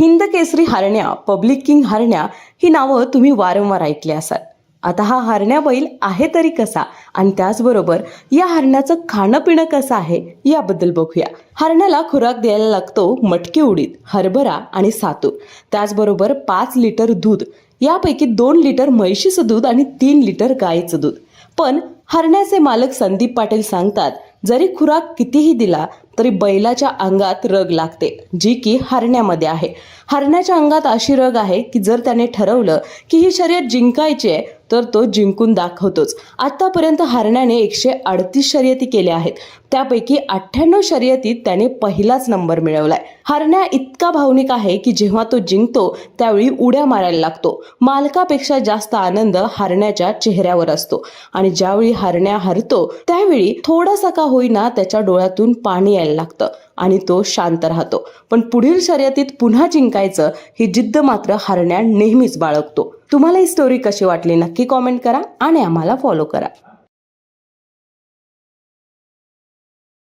हिंद केसरी हरण्या public king हरण्या ही नावं तुम्ही वारंवार ऐकली असाल. आता हा हरण्या बैल आहे तरी कसा? आणि त्याचबरोबर या हरण्याचं खाणं पिणं कसं आहे? याबद्दल बघूया. हरण्याला खुराक द्यायला लागतो मटकी उडीद हरभरा आणि सातू त्याचबरोबर पाच लिटर दूध यापैकी दोन लिटर म्हैशीचं दूध आणि तीन लिटर गाईचं दूध. पण हरण्याचे मालक संदीप पाटील सांगतात जरी खुराक कितीही दिला तरी बैलाच्या अंगात रग लागते जी की हरण्यामध्ये आहे. हरण्याच्या अंगात अशी रग आहे की जर त्याने ठरवलं की ही शर्यत जिंकायची आहे तर तो जिंकून दाखवतोच. आतापर्यंत हरण्याने एकशे अडतीस शर्यती केल्या आहेत. त्यापैकी अठ्ठ्याण्णव शर्यतीत त्याने पहिलाच नंबर मिळवलाय. हरण्या इतका भावनिक आहे की जेव्हा तो जिंकतो त्यावेळी उड्या मारायला लागतो. मालकापेक्षा जास्त आनंद हरण्याच्या चेहऱ्यावर असतो. आणि ज्यावेळी हरण्या हरतो त्यावेळी थोडासा का होईना त्याच्या डोळ्यातून पाणी यायला लागतं. आणि तो शांत राहतो. पण पुढील शर्यतीत पुन्हा जिंकायचं ही जिद्द मात्र हरण्या नेहमीच बाळगतो. तुम्हाला ही स्टोरी कशी वाटली नक्की कॉमेंट करा आणि आम्हाला फॉलो करा.